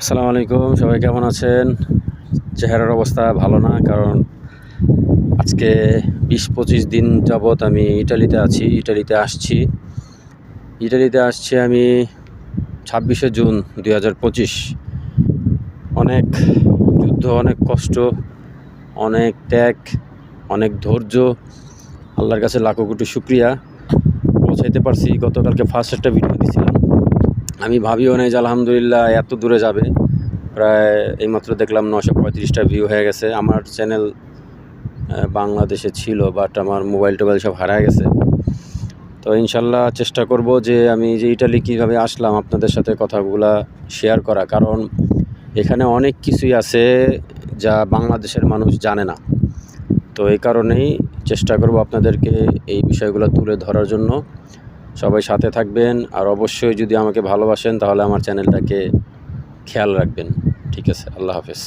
আসসালামু আলাইকুম, সবাই কেমন আছেন? চেহারার অবস্থা ভালো না, কারণ আজকে বিশ পঁচিশ দিন যাবৎ আমি ইটালিতে আছি, ইটালিতে আসছি। ইটালিতে আসছি আমি ছাব্বিশে জুন দুই হাজার পঁচিশ। অনেক যুদ্ধ, অনেক কষ্ট, অনেক ত্যাগ, অনেক ধৈর্য। আল্লাহর কাছে লাখো কোটি শুক্রিয়া। পৌঁছাইতে পারছি, গতকালকে ফার্স্ট একটা ভিডিও দিয়েছিলাম আমি ভাবিও নাই যে আলহামদুলিল্লাহ এত দূরে যাবে। প্রায় এইমাত্র দেখলাম নশো পঁয়ত্রিশটা ভিউ হয়ে গেছে। আমার চ্যানেল বাংলাদেশে ছিল বাট আমার মোবাইল টোবাইল সব হারায় গেছে। তো ইনশাল্লাহ চেষ্টা করব যে আমি যে ইটালি কীভাবে আসলাম, আপনাদের সাথে কথাগুলা শেয়ার করা। কারণ এখানে অনেক কিছুই আছে যা বাংলাদেশের মানুষ জানে না। তো এই কারণেই চেষ্টা করব আপনাদেরকে এই বিষয়গুলো তুলে ধরার জন্য। সবাই সাথে থাকবেন আর অবশ্যই যদি আমাকে ভালোবাসেন তাহলে আমার চ্যানেলটাকে খেয়াল রাখবেন। ঠিক আছে, আল্লাহ হাফেজ।